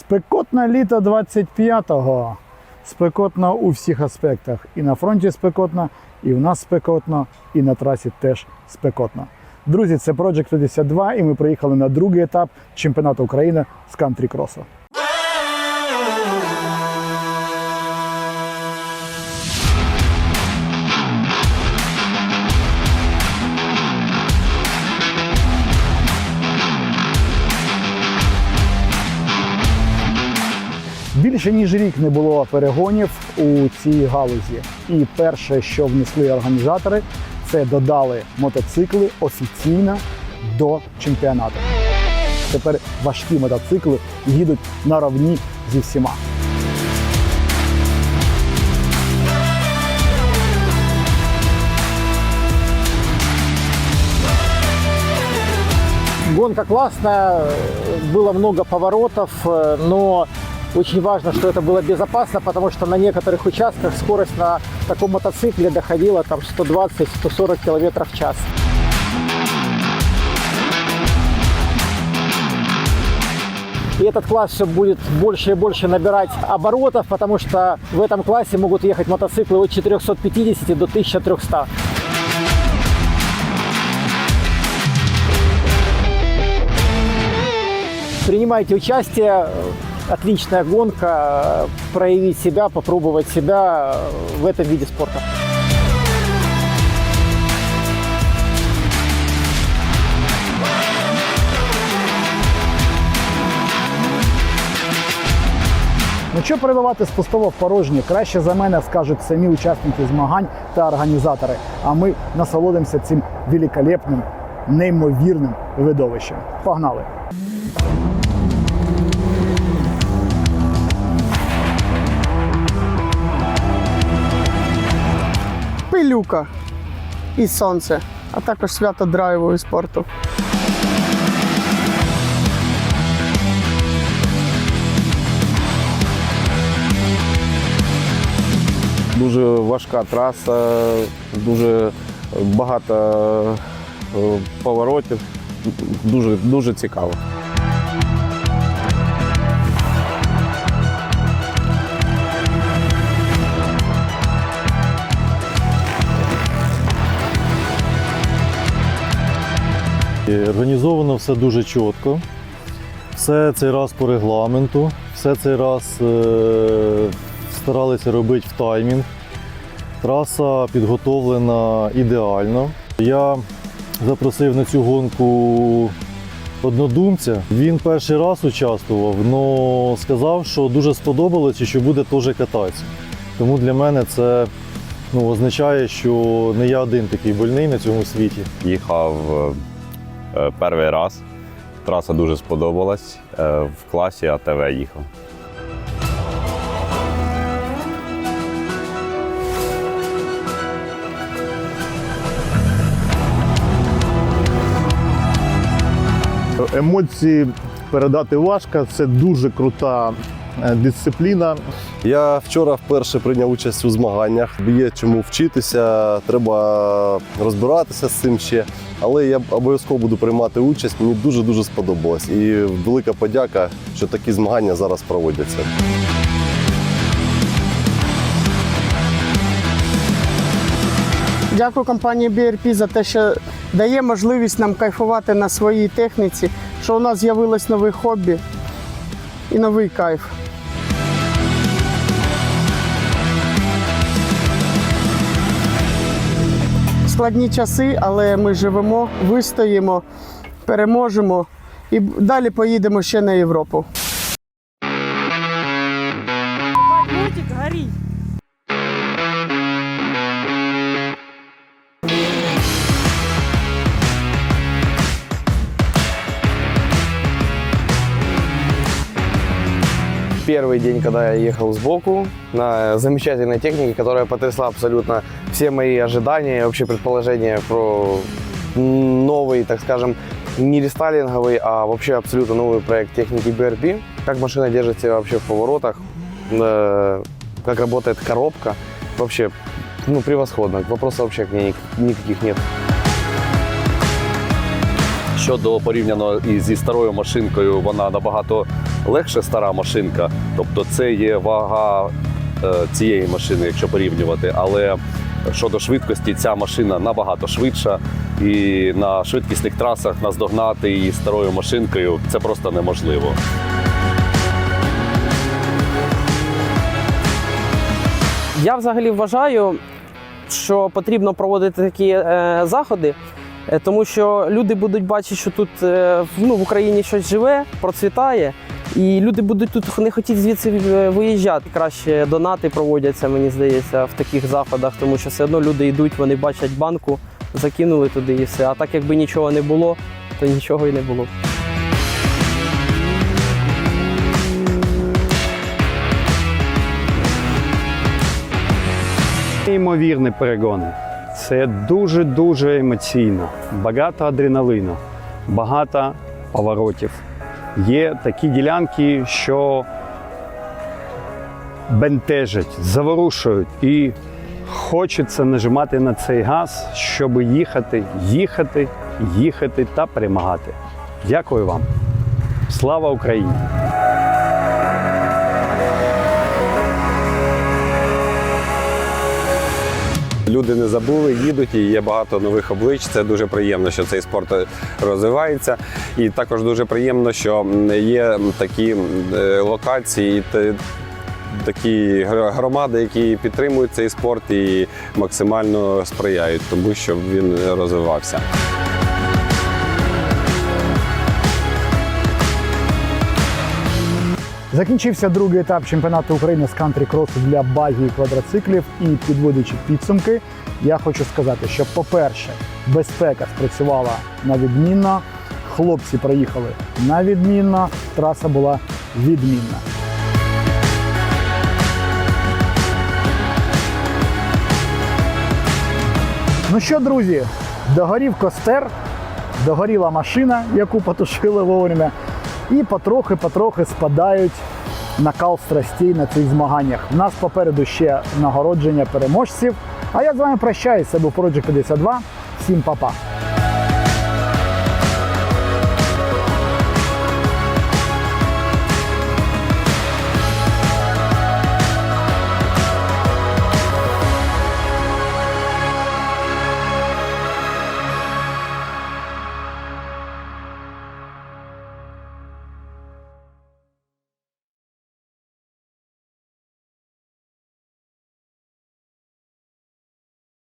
Спекотне літо 25-го. Спекотно у всіх аспектах. І на фронті спекотно, і в нас спекотно, і на трасі теж спекотно. Друзі, це Project 52, і ми приїхали на другий етап чемпіонату України з кантрі-кросу. Більше ніж рік не було перегонів у цій галузі. І перше, що внесли організатори, це додали мотоцикли офіційно до чемпіонату. Тепер важкі мотоцикли їдуть на равні зі всіма. Гонка классная, было много поворотов, э, но очень важно, что это было безопасно, потому что на некоторых участках скорость на таком мотоцикле доходила там 120-140 км в час. И этот класс все будет больше и больше набирать оборотов, потому что в этом классе могут ехать мотоциклы от 450 до 1300. Принимайте участие. Отличная гонка. Проявить себя, попробовать себя в этом виде спорта. Ну що передавати з пустого в порожнє? Краще за мене скажуть самі учасники змагань та організатори. А ми насолодимося цим великолепним, неймовірним видовищем. Погнали! Пилюка і сонце, а також свято драйву і спорту. Дуже важка траса, дуже багато е, поворотів. Дуже, дуже цікаво. Організовано все дуже чітко. Все цей раз по регламенту, все цей раз е, старалися робити в таймінг. Траса підготовлена ідеально. Я запросив на цю гонку однодумця. Він перший раз участвував, але сказав, що дуже сподобалось і що буде теж кататися. Тому для мене це ну, означає, що не я один такий больний на цьому світі. Їхав е, перший раз. Траса дуже сподобалась. Е, В класі АТВ їхав. Емоції передати важко, це дуже крута е, дисципліна. Я вчора вперше прийняв участь у змаганнях. Є чому вчитися, треба розбиратися з цим ще. Але я обов'язково буду приймати участь. Мені дуже дуже сподобалось. І велика подяка, що такі змагання зараз проводяться. Дякую компанії BRP за те, що дає можливість нам кайфувати на своїй техніці, що у нас з'явилось нове хобі і новий кайф. Складні часи, але ми живемо, вистоїмо, переможемо і далі поїдемо ще на Європу. Мультик первый день, когда я ехал сбоку на замечательной технике, которая потрясла абсолютно все мои ожидания и вообще предположения про новый, так скажем, не рестайлинговый, а вообще абсолютно новый проект техники BRP. Как машина держит себя вообще в поворотах, э, как работает коробка. Вообще, ну, превосходно. Вопросов вообще к ней ник- никаких нет. Щодо порівняно із зі старою машинкою, вона набагато легше стара машинка, тобто це є вага е, цієї машини, якщо порівнювати. Але щодо швидкості, ця машина набагато швидша, і на швидкісних трасах наздогнати її старою машинкою це просто неможливо. Я взагалі вважаю, що потрібно проводити такі е, заходи, тому що люди будуть бачити, що тут е, ну, в Україні щось живе, процвітає, і люди будуть тут не хотіти звідси е, виїжджати. Краще донати проводяться, мені здається, в таких заходах, тому що все одно люди йдуть, вони бачать банку, закинули туди і все. А так якби нічого не було, то нічого і не було. Неймовірні перегони. Це дуже-дуже емоційно, багато адреналіну, багато поворотів. Є такі ділянки, що бентежать, заворушують і хочеться нажимати на цей газ, щоб їхати, їхати, їхати та перемагати. Дякую вам. Слава Україні! Люди не забули, їдуть і є багато нових облич. Це дуже приємно, що цей спорт розвивається. І також дуже приємно, що є такі е, локації, такі громади, які підтримують цей спорт і максимально сприяють тому, щоб він розвивався. Закінчився другий етап чемпіонату України з кантрі-кросу для багі і квадроциклів. І підводячи підсумки, я хочу сказати, що, по-перше, безпека спрацювала на відмінно, хлопці проїхали на відмінно, траса була відмінна. Ну що, друзі, догорів костер, догоріла машина, яку потушили вовремя, і потрохи-потрохи спадають накал страстей на цих змаганнях. У нас попереду ще нагородження переможців. А я з вами прощаюся, був Project 52. Всім па-па.